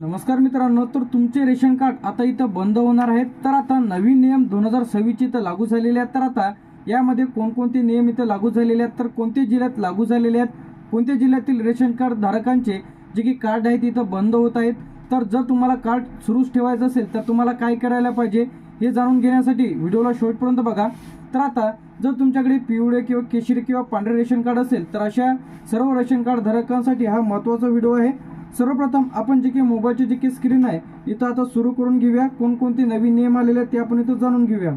नमस्कार मित्रांनो तर तुमचे रेशन कार्ड आता इथं बंद होणार आहेत. तर आता नवीन नियम दोन हजार सव्वीस इथं लागू झालेले आहेत. तर आता यामध्ये कोणकोणते नियम इथं लागू झालेले आहेत? तर कोणत्या जिल्ह्यात लागू झालेले आहेत? कोणत्या जिल्ह्यातील रेशन कार्ड धारकांचे जे की कार्ड आहेत इथं बंद होत आहेत? तर जर तुम्हाला कार्ड सुरूच ठेवायचं असेल तर तुम्हाला काय करायला पाहिजे हे जाणून घेण्यासाठी व्हिडिओला शेवटपर्यंत बघा. तर आता जर तुमच्याकडे पिवळे किंवा केशरी किंवा पांढरे रेशन कार्ड असेल तर अशा सर्व रेशन कार्ड धारकांसाठी हा महत्त्वाचा व्हिडिओ आहे. सर्वप्रथम आपण जे काही मोबाईलची जी काही स्क्रीन आहे इथं आता सुरू करून घेऊया. कोणकोणते नवीन नियम आलेले आहेत ते आपण इथं जाणून घेऊया.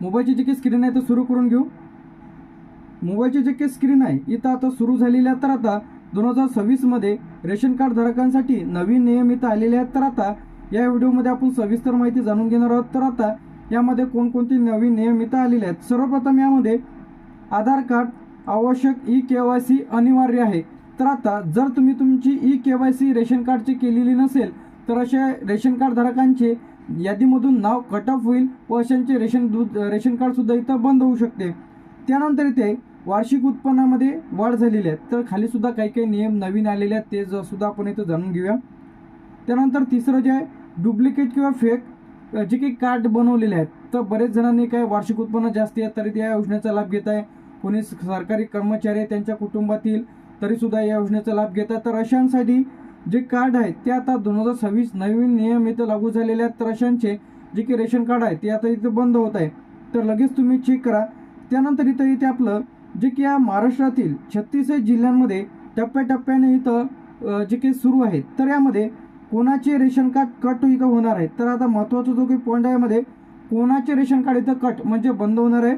मोबाईलची जी काही स्क्रीन आहे ते सुरू करून घेऊ. मोबाईलची जी काही स्क्रीन आहे इथं आता सुरू झालेली आहे तर आता दोन हजार सव्वीसमध्ये रेशन कार्ड धारकांसाठी नवीन नियम इथं आलेले आहेत. तर आता या व्हिडिओमध्ये आपण सविस्तर माहिती जाणून घेणार आहोत. तर आता यामध्ये कोणकोणते नवीन नियम इथं आलेले आहेत? सर्वप्रथम यामध्ये आधार कार्ड आवश्यक ई के वाय सी अनिवार्य आहे. तर आता जर तुम्ही तुमची E K Y C ration कार्डची केलेली नसेल तर अशा रेशन कार्ड धारकांचे यादीमधून नाव कट ऑफ होईल व अशांचे रेशन दूध रेशन कार्डसुद्धा इथं बंद होऊ शकते. त्यानंतर इथे वार्षिक उत्पन्नामध्ये वाढ झालेली आहे. तर खालीसुद्धा काही काही नियम नवीन आलेले आहेत ते सुद्धा आपण इथं जाणून घेऊया. त्यानंतर तिसरं जे आहे डुप्लिकेट किंवा फेक जे काही कार्ड बनवलेले आहेत तर बरेच जणांनी काय वार्षिक उत्पन्न जास्त आहे तरी त्या योजनेचा लाभ घेत आहे. कोणी स- सरकारी कर्मचारी त्यांच्या कुटुंबातील तरी सुद्धा या योजनेचा लाभ घेतात. तर अशांसाठी जे कार्ड आहेत ते आता दोन हजार सव्वीस नवीन नियम इथं लागू झालेले आहेत. तर अशांचे जे की रेशन कार्ड आहे ते आता इथं बंद होत आहे. तर लगेच तुम्ही चेक करा. त्यानंतर इथं इथे आपलं जे की या महाराष्ट्रातील छत्तीस जिल्ह्यांमध्ये टप्प्याटप्प्याने इथं जे काही सुरू आहे तर यामध्ये कोणाचे रेशन कार्ड कट इथं होणार आहे? तर आता महत्त्वाचा जो काही पॉईंट आहे यामध्ये कोणाचे रेशन कार्ड इथं कट म्हणजे बंद होणार आहे?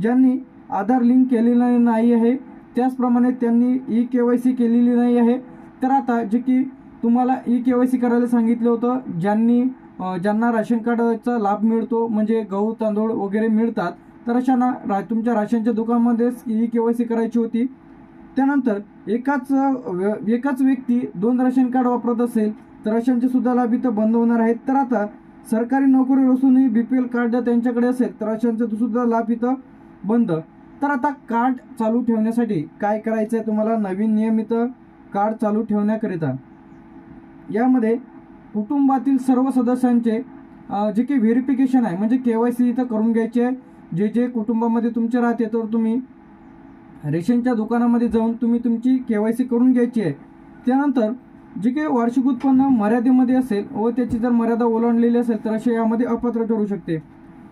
ज्यांनी आधार लिंक केलेलं नाही आहे त्याचप्रमाणे त्यांनी ई के वाय सी केलेली नाही आहे. तर आता जे की तुम्हाला ई के वाय सी करायला सांगितलं होतं ज्यांनी ज्यांना राशन कार्डचा लाभ मिळतो म्हणजे गहू तांदूळ वगैरे मिळतात तर अशांना रा तुमच्या राशनच्या दुकानामध्येच ई के वाय सी करायची होती. त्यानंतर एकाच व्य- एकाच व्यक्ती दोन राशन कार्ड वापरत असेल तर अशांचे सुद्धा लाभ इथं बंद होणार आहेत. तर आता सरकारी नोकरी असूनही बी पी एल कार्ड जर त्यांच्याकडे असेल तर अशांचे सुद्धा लाभ इथं बंद. तर आता कार्ड चालू ठेवण्यासाठी काय करायचं आहे तुम्हाला? नवीन नियमित कार्ड चालू ठेवण्याकरिता. यामध्ये कुटुंबातील सर्व सदस्यांचे जे काही व्हेरिफिकेशन आहे म्हणजे के वाय सी इथं करून घ्यायचे. आहे जे जे कुटुंबामध्ये तुमचे राहते तर तुम्ही रेशनच्या दुकानामध्ये जाऊन तुम्ही तुमची के वाय सी करून घ्यायची आहे. त्यानंतर जे काही वार्षिक उत्पन्न मर्यादेमध्ये असेल व त्याची जर मर्यादा ओलांडलेली असेल तर असे यामध्ये अपात्र ठरू शकते.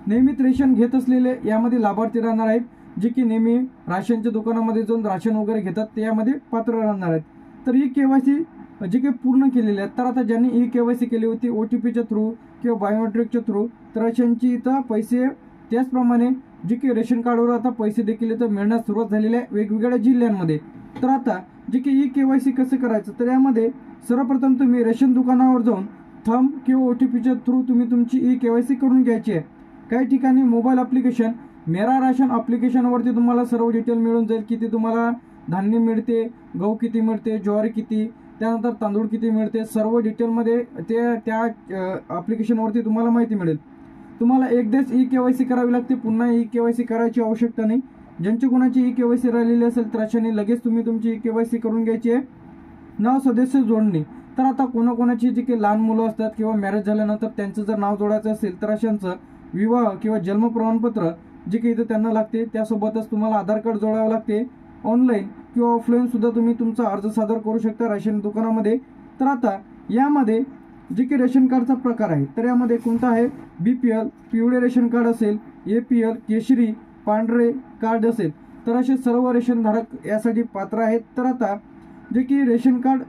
नियमित रेशन घेत असलेले यामध्ये लाभार्थी राहणार आहेत. जे की नेहमी राशनच्या दुकानामध्ये जाऊन राशन वगैरे घेतात ते यामध्ये पात्र राहणार आहेत. तर ही के वाय सी जे काही पूर्ण केलेली आहेत तर आता ज्यांनी ई के वाय सी केली होती ओ टी पीच्या थ्रू किंवा बायोमेट्रिकच्या थ्रू तर अशांची इथं पैसे त्याचप्रमाणे जे की रेशन कार्डवर आता पैसे देखील इथं मिळण्यास सुरुवात झालेली आहे वेगवेगळ्या जिल्ह्यांमध्ये. तर आता जे की ई के वाय सी कसं करायचं तर यामध्ये सर्वप्रथम तुम्ही रेशन दुकानावर जाऊन थंब किंवा ओ टी पीच्या थ्रू तुम्ही तुमची ई के वाय सी करून घ्यायची आहे. काही ठिकाणी मोबाईल ॲप्लिकेशन मेरा राशन ॲप्लिकेशनवरती तुम्हाला सर्व डिटेल मिळून जाईल किती तुम्हाला धान्य मिळते गहू किती मिळते ज्वारी किती त्यानंतर तांदूळ किती मिळते सर्व डिटेलमध्ये ते त्या ॲप्लिकेशनवरती तुम्हाला माहिती मिळेल. तुम्हाला एकदाच ई के वाय सी करावी लागते पुन्हा ई के वाय सी करायची आवश्यकता नाही. ज्यांची कोणाची ई के वाय सी राहिलेली असेल तर अशाने लगेच तुम्ही तुमची ई के वाय सी करून घ्यायची आहे. नाव सदस्य जोडणी. तर आता कोणाकोणाची जी काही लहान मुलं असतात किंवा मॅरेज झाल्यानंतर त्यांचं जर नाव जोडायचं असेल तर अशांचं विवाह किंवा जन्म प्रमाणपत्र जे काही इथं त्यांना लागते त्यासोबतच तुम्हाला आधार कार्ड जोडावं लागते. ऑनलाईन किंवा ऑफलाईनसुद्धा तुम्ही तुमचा अर्ज सादर करू शकता राशन दुकानामध्ये. तर आता यामध्ये जे काही रेशन कार्डचा प्रकार आहे तर यामध्ये कोणता आहे? बी पी एल पिवळे रेशन कार्ड असेल ए पी एल केशरी पांढरे कार्ड असेल. तर असे सर्व रेशनधारक यासाठी पात्र आहेत. तर आता जे की रेशन कार्ड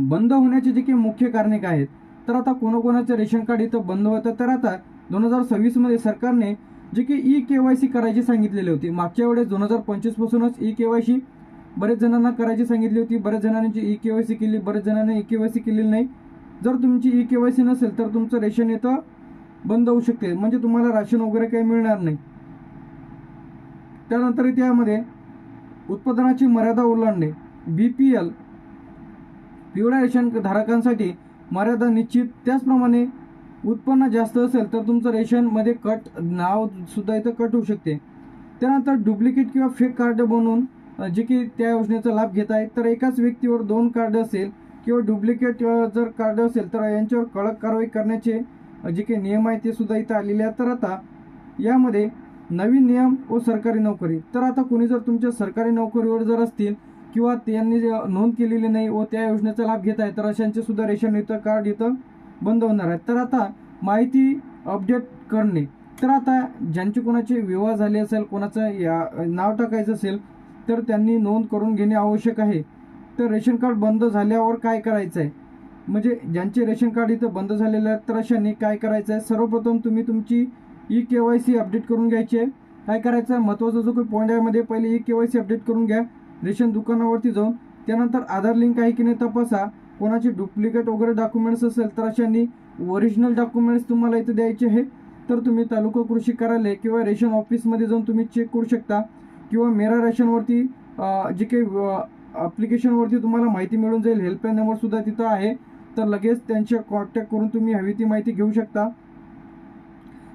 बंद होण्याचे जे काही मुख्य कारणे काय आहेत? तर आता कोणाकोणाचं रेशन कार्ड इथं बंद होतं? तर आता दोन हजार सव्वीसमध्ये सरकारने जे की ई के वाय सी करायची सांगितलेली होती. मागच्या वेळेस दोन हजार पंचवीसपासूनच ई के वाय सी बरेच जणांना करायची सांगितली होती. बऱ्याच जणांची ई के वाय सी केली बऱ्याच जणांनी ई के वाय सी केलेली नाही. जर तुमची ई के वाय सी नसेल तर तुमचं रेशन इथं बंद होऊ शकते. म्हणजे तुम्हाला राशन वगैरे काही मिळणार नाही. त्यानंतर त्यामध्ये उत्पादनाची मर्यादा ओलांडणे. बी पी एल पिवळ्या रेशन धारकांसाठी मर्यादा निश्चित. त्याचप्रमाणे उत्पन्न जास्त असेल तर तुमचं रेशनमध्ये कट नाव सुद्धा इथं कट होऊ शकते. त्यानंतर डुप्लिकेट किंवा फेक कार्ड बनवून जे की त्या योजनेचा लाभ घेत आहेत. तर एकाच व्यक्तीवर दोन कार्ड असेल किंवा डुप्लिकेट जर कार्ड असेल तर यांच्यावर कडक कारवाई करण्याचे जे काही नियम आहेत ते सुद्धा इथं आलेले आहेत. तर आता यामध्ये नवीन नियम व सरकारी नोकरी. तर आता कोणी जर तुमच्या सरकारी नोकरीवर जर असतील किंवा त्यांनी जे नोंद केलेली नाही व त्या योजनेचा लाभ घेत आहे तर अशांचे सुद्धा रेशन इथं कार्ड इथं बंद होणार आहे तर आता माहिती अपडेट करणे. तर आता ज्यांचे कोणाचे विवाह झाले असेल कोणाचं या नाव टाकायचं असेल तर त्यांनी नोंद करून घेणे आवश्यक आहे. तर रेशन कार्ड बंद झाल्यावर काय करायचं आहे म्हणजे ज्यांचे रेशन कार्ड इथं बंद झालेलं आहे तर अशांनी काय करायचं आहे सर्वप्रथम तुम्ही तुमची E K Y C update करून घ्यायची आहे. काय करायचं आहे महत्त्वाचा जो काही पॉईंट आहे मध्ये पहिले E K Y C update करून घ्या. रेशन दुकानावरती जाऊन. त्यानंतर आधार लिंक आहे की नाही तपासा. कोणाचे डुप्लिकेट वगैरे डॉक्युमेंट्स असेल तर अशांनी ओरिजिनल डॉक्युमेंट्स तुम्हाला इथं द्यायचे आहे तर तुम्ही तालुका कृषी कार्यालय किंवा रेशन ऑफिसमध्ये जाऊन तुम्ही चेक करू शकता. किंवा मेरा रेशनवरती जे काही ॲप्लिकेशनवरती तुम्हाला माहिती मिळून जाईल. हेल्पलाईन नंबरसुद्धा तिथं आहे. तर लगेच त्यांच्या कॉन्टॅक्ट करून तुम्ही हवी ती माहिती घेऊ शकता.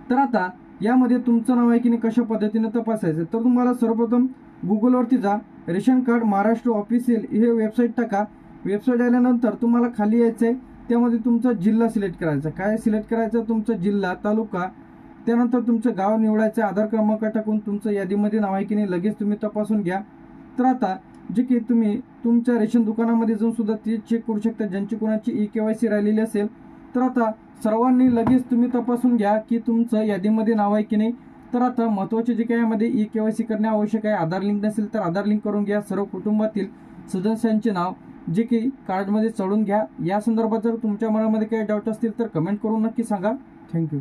तर आता यामध्ये तुमचं नाव आहे की नाही कशा पद्धतीने तपासायचं? तर तुम्हाला सर्वप्रथम गुगलवरती जा. रेशन कार्ड महाराष्ट्र ऑफिशियल हे वेबसाईट टाका. वेबसाईट आल्यानंतर तुम्हाला खाली यायचं आहे त्यामध्ये तुमचा जिल्हा सिलेक्ट करायचा. काय सिलेक्ट करायचं? तुमचा जिल्हा तालुका त्यानंतर तुमचं गाव निवडायचं आधार क्रमांक टाकून तुमचं यादीमध्ये नाव आहे की नाही लगेच तुम्ही तपासून घ्या. तर आता जे की तुम्ही तुमच्या रेशन दुकानामध्ये जाऊन सुद्धा ते चेक करू शकता. ज्यांची कोणाची ई के वाय सी राहिलेली असेल. तर आता सर्वांनी लगेच तुम्ही तपासून घ्या की तुमचं यादीमध्ये नाव आहे की नाही. तर आता महत्त्वाचे जे काही यामध्ये ई के वाय सी करणे आवश्यक आहे. आधार लिंक नसेल तर आधार लिंक करून घ्या. सर्व कुटुंबातील सदस्यांचे नाव जे की कार्डमध्ये चढून घ्या. या संदर्भात जर तुमच्या मनामध्ये काही डाऊट असतील तर कमेंट करून नक्की सांगा. थँक्यू